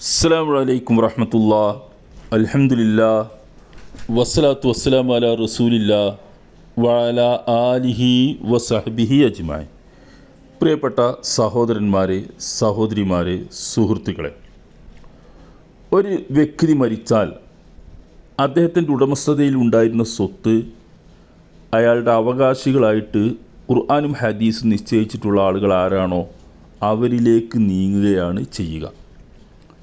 അസ്സാം വലൈക്കും വറഹമത്തുള്ള. അലഹമുല്ല വസ്സലാത്തു വസ്സലാം അല റസൂലില്ല. വാല ആലിഹി വസഹബിഹി അജ്മായി പ്രിയപ്പെട്ട സഹോദരന്മാരെ സഹോദരിമാരെ സുഹൃത്തുക്കളെ. ഒരു വ്യക്തി മരിച്ചാൽ അദ്ദേഹത്തിന്റെ ഉടമസ്ഥതയിൽ ഉണ്ടായിരുന്ന സ്വത്ത് അയാളുടെ അവകാശികളായിട്ട് ഖുർആാനും ഹദീസും നിശ്ചയിച്ചിട്ടുള്ള ആളുകൾ ആരാണോ അവരിലേക്ക് നീങ്ങുകയാണ് ചെയ്യുക.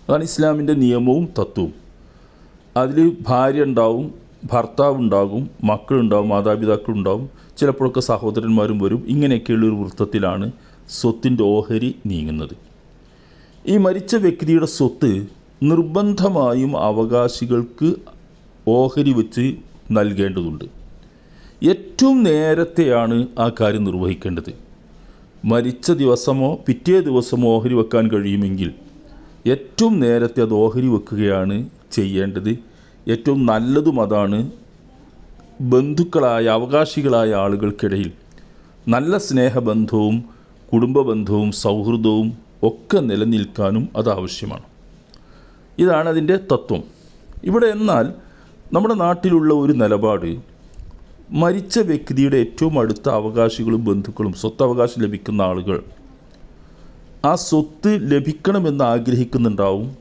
അതാണ് ഇസ്ലാമിന്റെ നിയമവും തത്വവും അതിൽ ഭാര്യ ഉണ്ടാവും ഭർത്താവ് ഉണ്ടാകും മക്കളുണ്ടാവും മാതാപിതാക്കളുണ്ടാവും ചിലപ്പോഴൊക്കെ സഹോദരന്മാരും വരും. ഇങ്ങനെയൊക്കെയുള്ള ഒരു വൃത്തത്തിലാണ് സ്വത്തിന്റെ ഓഹരി നീങ്ങുന്നത്. ഈ മരിച്ച വ്യക്തിയുടെ സ്വത്ത് നിർബന്ധമായും അവകാശികൾക്ക് ഓഹരി വെച്ച് നൽകേണ്ടതുണ്ട്. ഏറ്റവും നേരത്തെയാണ് ആ കാര്യം നിർവഹിക്കേണ്ടത്. മരിച്ച ദിവസമോ പിറ്റേ ദിവസമോ ഓഹരി വെക്കാൻ കഴിയുമെങ്കിൽ ഏറ്റവും നേരത്തെ അത് ഓഹരി വെക്കുകയാണ് ചെയ്യേണ്ടത്. ഏറ്റവും നല്ലതും അതാണ് ബന്ധുക്കളായ അവകാശികളായ ആളുകൾക്കിടയിൽ നല്ല സ്നേഹബന്ധവും കുടുംബബന്ധവും സൗഹൃദവും ഒക്കെ നിലനിൽക്കാനും അത് ആവശ്യമാണ്. ഇതാണ് അതിന്റെ തത്വം. ഇവിടെ എന്നാൽ നമ്മുടെ നാട്ടിലുള്ള ഒരു നിലപാട് മരിച്ച വ്യക്തിയുടെ ഏറ്റവും അടുത്ത അവകാശികളും ബന്ധുക്കളും സ്വത്തവകാശം ലഭിക്കുന്ന ആളുകൾ ആ സ്വത്ത് ലഭിക്കണമെന്ന് ആഗ്രഹിക്കുന്നുണ്ടാവും.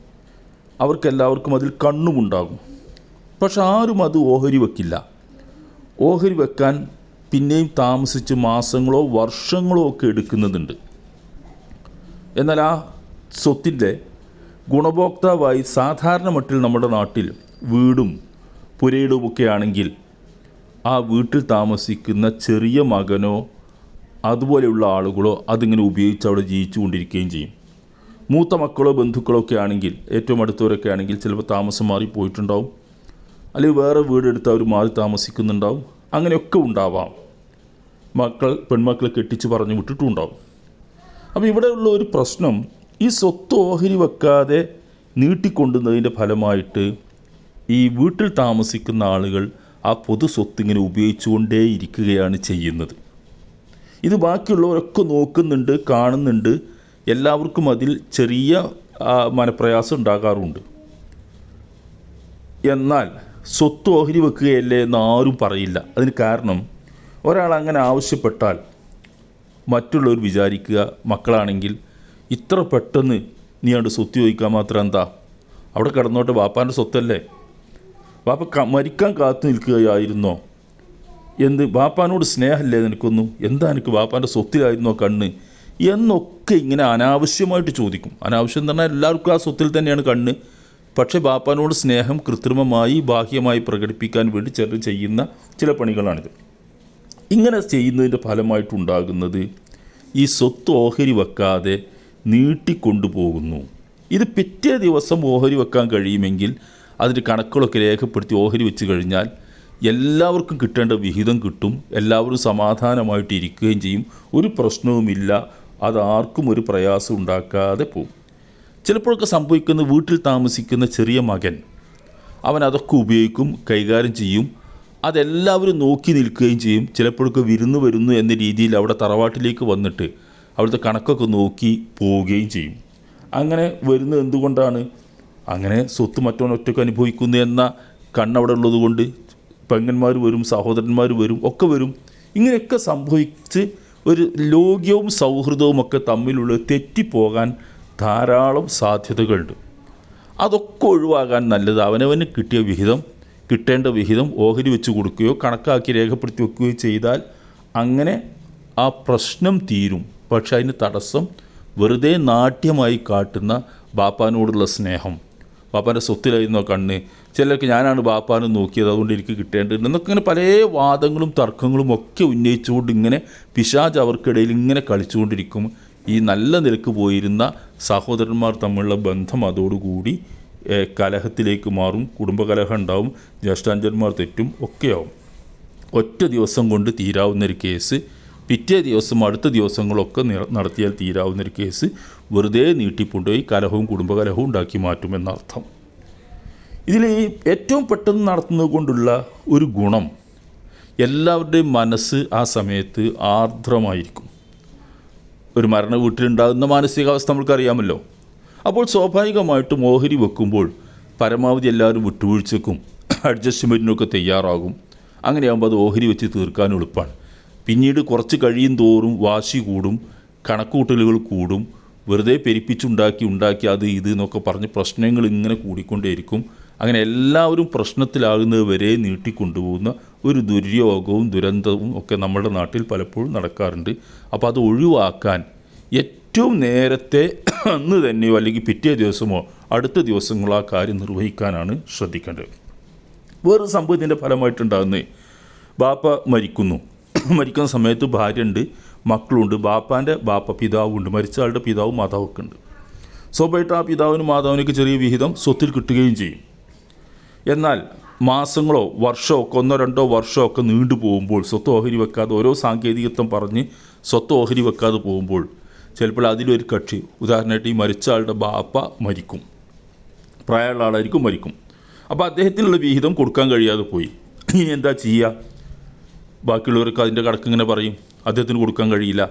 അവർക്കെല്ലാവർക്കും അതിൽ കണ്ണുമുണ്ടാകും. പക്ഷെ ആരും അത് ഓഹരി വെക്കില്ല ഓഹരി വെക്കാൻ പിന്നെയും താമസിച്ച് മാസങ്ങളോ വർഷങ്ങളോ ഒക്കെ എടുക്കുന്നതുണ്ട്. എന്നാൽ ആ സ്വത്തിന്റെ ഗുണഭോക്താവായി സാധാരണ മട്ടിൽ നമ്മുടെ നാട്ടിൽ വീടും പുരയിടുമൊക്കെ ആണെങ്കിൽ ആ വീട്ടിൽ താമസിക്കുന്ന ചെറിയ മകനോ അതുപോലെയുള്ള ആളുകളോ അതിങ്ങനെ ഉപയോഗിച്ച് അവിടെ ജീവിച്ചു കൊണ്ടിരിക്കുകയും ചെയ്യും. മൂത്ത മക്കളോ ബന്ധുക്കളോ ഒക്കെ ആണെങ്കിൽ ഏറ്റവും അടുത്തവരൊക്കെ ആണെങ്കിൽ ചിലപ്പോൾ താമസം മാറി പോയിട്ടുണ്ടാവും. അല്ലെങ്കിൽ വേറെ വീടെടുത്ത് അവർ മാറി താമസിക്കുന്നുണ്ടാവും. അങ്ങനെയൊക്കെ ഉണ്ടാവാം. മക്കൾ പെൺമക്കളെ കെട്ടിച്ച് പറഞ്ഞു വിട്ടിട്ടുണ്ടാവും. അപ്പോൾ ഇവിടെയുള്ള ഒരു പ്രശ്നം ഈ സ്വത്ത് ഓഹരി വെക്കാതെ നീട്ടിക്കൊണ്ടുന്നതിന്റെ ഫലമായിട്ട് ഈ വീട്ടിൽ താമസിക്കുന്ന ആളുകൾ ആ പൊതു സ്വത്ത് ഇങ്ങനെ ഉപയോഗിച്ചുകൊണ്ടേയിരിക്കുകയാണ് ചെയ്യുന്നത്. ഇത് ബാക്കിയുള്ളവരൊക്കെ നോക്കുന്നുണ്ട് കാണുന്നുണ്ട്. എല്ലാവർക്കും അതിൽ ചെറിയ മനപ്രയാസം ഉണ്ടാകാറുണ്ട്. എന്നാൽ സ്വത്ത് ഓഹരി വെക്കുകയല്ലേ എന്ന് ആരും പറയില്ല. അതിന് കാരണം ഒരാൾ അങ്ങനെ ആവശ്യപ്പെട്ടാൽ മറ്റുള്ളവർ വിചാരിക്കുക മക്കളാണെങ്കിൽ ഇത്ര പെട്ടെന്ന് നീ അവിടെ സ്വത്ത് ചോദിക്കാൻ മാത്രം എന്താ? അവിടെ കിടന്നോട്ടെ ബാപ്പാന്റെ സ്വത്തല്ലേ? ബാപ്പ മരിക്കാൻ കാത്തു നിൽക്കുകയായിരുന്നോ? എന്ത്? ബാപ്പാനോട് സ്നേഹമല്ലേ നിനക്കൊന്നും എന്താ എനിക്ക് ബാപ്പാന്റെ സ്വത്തിലായിരുന്നോ കണ്ണ്? എന്നൊക്കെ ഇങ്ങനെ അനാവശ്യമായിട്ട് ചോദിക്കും. അനാവശ്യം എന്ന് പറഞ്ഞാൽ എല്ലാവർക്കും ആ സ്വത്തിൽ തന്നെയാണ് കണ്ണ്. പക്ഷേ ബാപ്പാനോട് സ്നേഹം കൃത്രിമമായി ബാഹ്യമായി പ്രകടിപ്പിക്കാൻ വേണ്ടി ചിലർ ചെയ്യുന്ന ചില പണികളാണിത്. ഇങ്ങനെ ചെയ്യുന്നതിന്റെ ഫലമായിട്ടുണ്ടാകുന്നത് ഈ സ്വത്ത് ഓഹരി വെക്കാതെ നീട്ടിക്കൊണ്ടുപോകുന്നു. ഇത് പിറ്റേ ദിവസം ഓഹരി വെക്കാൻ കഴിയുമെങ്കിൽ അതിന്റെ കണക്കുകളൊക്കെ രേഖപ്പെടുത്തി ഓഹരി വെച്ച് കഴിഞ്ഞാൽ എല്ലാവർക്കും കിട്ടേണ്ട വിഹിതം കിട്ടും എല്ലാവരും സമാധാനമായിട്ട് ഇരിക്കുകയും ചെയ്യും. ഒരു പ്രശ്നവുമില്ല അതാർക്കും ഒരു പ്രയാസം ഉണ്ടാക്കാതെ പോകും ചിലപ്പോഴൊക്കെ സംഭവിക്കുന്ന വീട്ടിൽ താമസിക്കുന്ന ചെറിയ മകൻ അവൻ അതൊക്കെ ഉപയോഗിക്കും കൈകാര്യം ചെയ്യും അതെല്ലാവരും നോക്കി നിൽക്കുകയും ചെയ്യും. ചിലപ്പോഴൊക്കെ വിരുന്ന് വരുന്നു എന്ന രീതിയിൽ അവിടെ തറവാട്ടിലേക്ക് വന്നിട്ട് അവിടുത്തെ കണക്കൊക്കെ നോക്കി പോവുകയും ചെയ്യും. അങ്ങനെ വരുന്നത് എന്തുകൊണ്ടാണ്? അങ്ങനെ സ്വത്ത് മറ്റവൻ ഒറ്റയ്ക്ക് അനുഭവിക്കുന്നു എന്ന കണ്ണവിടെ ഉള്ളത് കൊണ്ട് പെങ്ങന്മാർ വരും സഹോദരന്മാർ വരും ഒക്കെ വരും. ഇങ്ങനെയൊക്കെ സംഭവിച്ച് ഒരു ലോക്യവും സൗഹൃദവും ഒക്കെ തമ്മിലുള്ള തെറ്റിപ്പോകാൻ ധാരാളം സാധ്യതകളുണ്ട്. അതൊക്കെ ഒഴിവാകാൻ നല്ലത് അവനവന് കിട്ടിയ വിഹിതം കിട്ടേണ്ട വിഹിതം ഓഹരി വെച്ച് കൊടുക്കുകയോ കണക്കാക്കി രേഖപ്പെടുത്തി വെക്കുകയോ ചെയ്താൽ അങ്ങനെ ആ പ്രശ്നം തീരും. പക്ഷെ അതിന് തടസ്സം വെറുതെ നാട്യമായി കാട്ടുന്ന ബാപ്പാനോടുള്ള സ്നേഹം. ബാപ്പാന്റെ സ്വത്തിലായിരുന്നോ കണ്ണ്? ചിലർക്ക് ഞാനാണ് ബാപ്പാനും നോക്കിയത് അതുകൊണ്ട് എനിക്ക് കിട്ടേണ്ടത് എന്നൊക്കെ ഇങ്ങനെ പല വാദങ്ങളും തർക്കങ്ങളും ഒക്കെ ഉന്നയിച്ചുകൊണ്ട് ഇങ്ങനെ പിശാജ് അവർക്കിടയിൽ ഇങ്ങനെ കളിച്ചുകൊണ്ടിരിക്കും. ഈ നല്ല നിലയ്ക്ക് പോയിരുന്ന സഹോദരന്മാർ തമ്മിലുള്ള ബന്ധം അതോടുകൂടി കലഹത്തിലേക്ക് മാറും കുടുംബകലഹം ഉണ്ടാവും ജ്യേഷ്ഠാഞ്ചന്മാർ തെറ്റും ഒക്കെയാവും. ഒറ്റ ദിവസം കൊണ്ട് തീരാവുന്ന ഒരു കേസ് പിറ്റേ ദിവസം അടുത്ത ദിവസങ്ങളൊക്കെ നടത്തിയാൽ തീരാവുന്നൊരു കേസ് വെറുതെ നീട്ടിക്കൊണ്ടുപോയി കലഹവും കുടുംബകലഹവും ഉണ്ടാക്കി മാറ്റുമെന്നർത്ഥം ഇതിൽ ഏറ്റവും പെട്ടെന്ന് നടത്തുന്നത് കൊണ്ടുള്ള ഒരു ഗുണം എല്ലാവരുടെയും മനസ്സ് ആ സമയത്ത് ആർദ്രമായിരിക്കും. ഒരു മരണ വീട്ടിലുണ്ടാകുന്ന മാനസികാവസ്ഥ നമ്മൾക്കറിയാമല്ലോ. അപ്പോൾ സ്വാഭാവികമായിട്ടും ഓഹരി വെക്കുമ്പോൾ പരമാവധി എല്ലാവരും വിട്ടുവീഴ്ചക്കും അഡ്ജസ്റ്റ്മെന്റിനൊക്കെ തയ്യാറാകും. അങ്ങനെയാകുമ്പോൾ അത് ഓഹരി വെച്ച് തീർക്കാൻ എളുപ്പമാണ്. പിന്നീട് കുറച്ച് കഴിയും തോറും വാശി കൂടും കണക്കുകൂട്ടലുകൾ കൂടും വെറുതെ പെരിപ്പിച്ചുണ്ടാക്കി ഉണ്ടാക്കി അത് ഇത് എന്നൊക്കെ പറഞ്ഞ് പ്രശ്നങ്ങൾ ഇങ്ങനെ കൂടിക്കൊണ്ടേയിരിക്കും. അങ്ങനെ എല്ലാവരും പ്രശ്നത്തിലാകുന്നത് വരെ നീട്ടിക്കൊണ്ടുപോകുന്ന ഒരു ദുര്യോഗവും ദുരന്തവും ഒക്കെ നമ്മുടെ നാട്ടിൽ പലപ്പോഴും നടക്കാറുണ്ട്. അപ്പോൾ അത് ഒഴിവാക്കാൻ ഏറ്റവും നേരത്തെ അന്ന് തന്നെയോ അല്ലെങ്കിൽ പിറ്റേ ദിവസമോ അടുത്ത ദിവസങ്ങളോ ആ കാര്യം നിർവഹിക്കാനാണ് ശ്രദ്ധിക്കേണ്ടത്. വേറൊരു സംഭവത്തിന്റെ ഫലമായിട്ടുണ്ടാകുന്നത്. ബാപ്പ മരിക്കുന്നു. മരിക്കുന്ന സമയത്ത് ഭാര്യ ഉണ്ട് മക്കളുണ്ട് ബാപ്പാന്റെ ബാപ്പ പിതാവുണ്ട് മരിച്ച ആളുടെ പിതാവും മാതാവൊക്കെ ഉണ്ട്. സ്വാഭാവികമായിട്ട് ആ പിതാവിനും മാതാവിനൊക്കെ ചെറിയ വിഹിതം സ്വത്തിൽ കിട്ടുകയും ചെയ്യും. എന്നാൽ മാസങ്ങളോ വർഷമോ ഒക്കെ ഒന്നോ രണ്ടോ വർഷമോ ഒക്കെ നീണ്ടു പോകുമ്പോൾ സ്വത്ത് ഓഹരി വെക്കാതെ ഓരോ സാങ്കേതികത്വം പറഞ്ഞ് സ്വത്ത് ഓഹരി വെക്കാതെ പോകുമ്പോൾ ചിലപ്പോൾ അതിലൊരു കക്ഷി. ഉദാഹരണമായിട്ട് ഈ മരിച്ച ആളുടെ ബാപ്പ മരിക്കും. പ്രായമുള്ള ആളായിരിക്കും മരിക്കും. അപ്പോൾ അദ്ദേഹത്തിനുള്ള വിഹിതം കൊടുക്കാൻ കഴിയാതെ പോയി. ഇനി എന്താ ചെയ്യുക? ബാക്കിയുള്ളവർക്ക് അതിന്റെ കണക്ക് ഇങ്ങനെ പറയും. അദ്ദേഹത്തിന് കൊടുക്കാൻ കഴിയില്ല.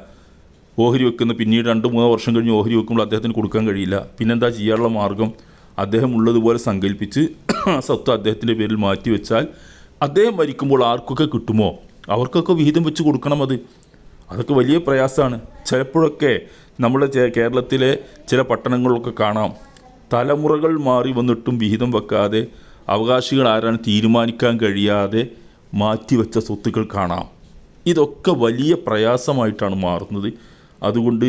ഓഹരി വെക്കുന്ന പിന്നീട് രണ്ട് മൂന്ന് വർഷം കഴിഞ്ഞ് ഓഹരി വെക്കുമ്പോൾ അദ്ദേഹത്തിന് കൊടുക്കാൻ കഴിയില്ല. പിന്നെന്താ ചെയ്യാനുള്ള മാർഗം? അദ്ദേഹം ഉള്ളതുപോലെ സങ്കല്പിച്ച് സ്വത്ത് അദ്ദേഹത്തിന്റെ പേരിൽ മാറ്റി വെച്ചാൽ അദ്ദേഹം മരിക്കുമ്പോൾ ആർക്കൊക്കെ കിട്ടുമോ? അവർക്കൊക്കെ വിഹിതം വെച്ച് കൊടുക്കണം അത്. അതൊക്കെ വലിയ പ്രയാസമാണ്. ചിലപ്പോഴൊക്കെ നമ്മുടെ കേരളത്തിലെ ചില പട്ടണങ്ങളിലൊക്കെ കാണാം. തലമുറകൾ മാറി വന്നിട്ടും വിഹിതം വെക്കാതെ അവകാശികൾ ആരാണ് തീരുമാനിക്കാൻ കഴിയാതെ മാറ്റിവെച്ച സ്വത്തുക്കൾ കാണാം. ഇതൊക്കെ വലിയ പ്രയാസമായിട്ടാണ് മാറുന്നത്. അതുകൊണ്ട്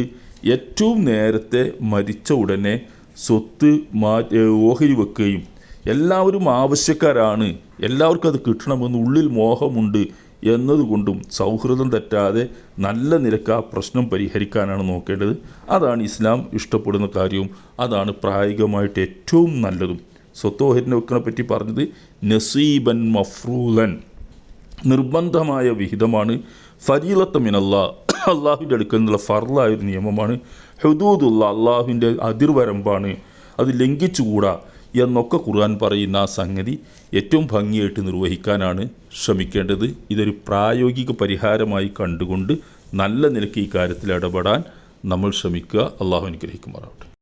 ഏറ്റവും നേരത്തെ മരിച്ച ഉടനെ സ്വത്ത് മാ ഓഹരി വെക്കുകയും എല്ലാവരും ആവശ്യക്കാരാണ്. എല്ലാവർക്കും അത് കിട്ടണമെന്ന് ഉള്ളിൽ മോഹമുണ്ട് എന്നതുകൊണ്ടും സൗഹൃദം തെറ്റാതെ നല്ല നിരക്ക് ആ പ്രശ്നം പരിഹരിക്കാനാണ് നോക്കേണ്ടത്. അതാണ് ഇസ്ലാം ഇഷ്ടപ്പെടുന്ന കാര്യവും. അതാണ് പ്രായോഗികമായിട്ട് ഏറ്റവും നല്ലതും. സ്വത്തോഹരിനെ വെക്കണെ പറ്റി പറഞ്ഞത് നസീബൻ മഫ്രൂലൻ നിർബന്ധമായ വിഹിതമാണ്. ഫരീലത്ത് മിനല്ലാ. അള്ളാഹുവിന്റെ അടുക്കൽ നിന്നുള്ള ഫർലായ ഒരു നിയമമാണ്. ഹുദൂദുള്ള അള്ളാഹുവിന്റെ അതിർവരമ്പാണ്. അത് ലംഘിച്ചുകൂടാ എന്നൊക്കെ ഖുർആൻ പറയുന്ന ആ സംഗതി ഏറ്റവും ഭംഗിയായിട്ട് നിർവഹിക്കാനാണ് ശ്രമിക്കേണ്ടത്. ഇതൊരു പ്രായോഗിക പരിഹാരമായി കണ്ടുകൊണ്ട് നല്ല നിലയ്ക്ക് ഈ കാര്യത്തിൽ ഇടപെടാൻ നമ്മൾ ശ്രമിക്കുക. അള്ളാഹു അനുഗ്രഹിക്കുമാറാവട്ടെ.